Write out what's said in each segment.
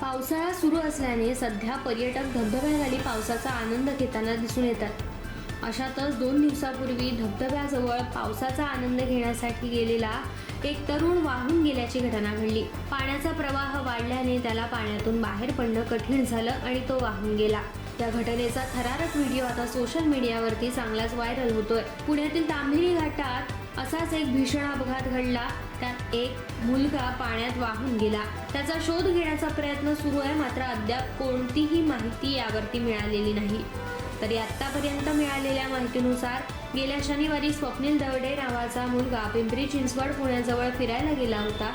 पावसाळा सुरू असल्याने सध्या पर्यटक धबधब्याखाली पावसाचा आनंद घेताना दिसून येतात. अशातच दोन दिवसापूर्वी धबधब्याजवळ पावसाचा आनंद घेण्यासाठी गेलेला एक तरुण वाहून गेल्याची घटना घडली. पाण्याचा प्रवाह वाढल्याने त्याला पाण्यातून बाहेर पडणं कठीण झालं आणि तो वाहून गेला. या घटनेचा थरारक व्हिडिओ आता सोशल मीडियावरती चांगलाच व्हायरल होतोय. पुण्यातील तांभेरी घाटात असाच एक भीषण अपघात घडला. त्यात एक मुलगा पाण्यात वाहून गेला. त्याचा शोध घेण्याचा प्रयत्न सुरू आहे मात्र अद्याप कोणतीही माहिती यावरती मिळालेली नाही. तरी आतापर्यंत मिळालेल्या माहितीनुसार गेल्या शनिवारी स्वप्नील दवडे नावाचा मुलगा पिंपरी चिंचवड पुण्याजवळ फिरायला गेला होता.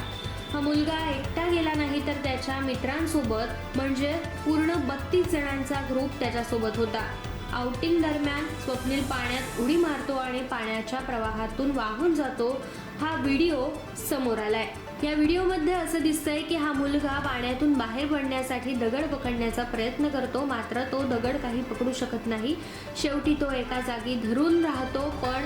हा मुलगा एकटा गेला नाही तर त्याच्या मित्रांसोबत म्हणजे पूर्ण बत्तीस जणांचा ग्रुप त्याच्यासोबत होता. आउटिंग दरम्यान स्वप्नील पाण्यात उडी मारतो आणि पाण्याच्या प्रवाहातून वाहून जातो हा व्हिडिओ समोर आलाय. या व्हिडिओमध्ये असं दिसतंय की हा मुलगा पाण्यातून बाहेर पडण्यासाठी दगड पकडण्याचा प्रयत्न करतो मात्र तो दगड काही पकडू शकत नाही. शेवटी तो एका जागी धरून राहतो पण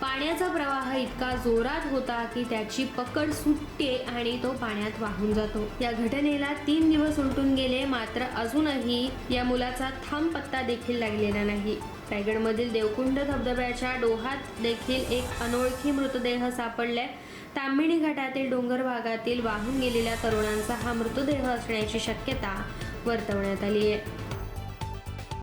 पाण्याचा प्रवाह इतका जोरात होता की त्याची पकड सुटते आणि तो पाण्यात वाहून जातो. या घटनेला तीन दिवस उलटून गेले मात्र अजूनही या मुलाचा थांब पत्ता देखील लागलेला नाही. रायगडमधील देवकुंड धबधब्याच्या डोहात देखील एक अनोळखी मृतदेह सापडलाय. तांबिणी घाटातील डोंगर भागातील वाहून गेलेल्या तरुणांचा हा मृतदेह असण्याची शक्यता वर्तवण्यात आली आहे